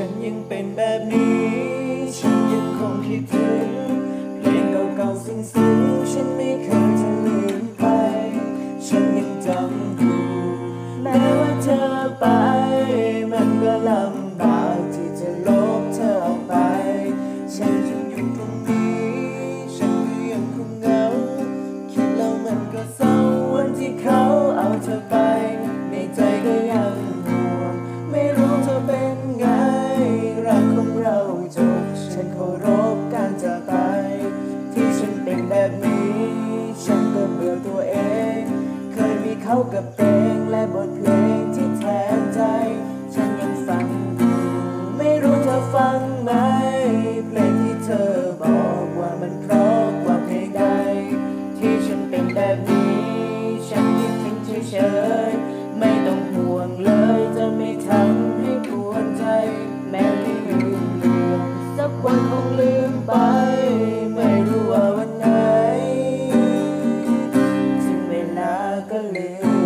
ฉันยังเป็นแบบนี้ ฉันยังคงคิดถึง ฉันเคารพการจากไป ที่ฉันเป็นแบบนี้ ฉันก็เบื่อตัวเอง เคยมีเขากับเพลงและบทเพลงที่แทนใจ ฉันยังฟังอยู่ไม่รู้ว่าฟังไหม เพลงที่เธอบอกว่ามันเพราะกว่าเพลงใด ที่ฉันเป็นแบบนี้ ฉันคิดถึงเฉยๆไม่ต้องห่วงเลยจะไม่ทำให้ปวดใจ darling.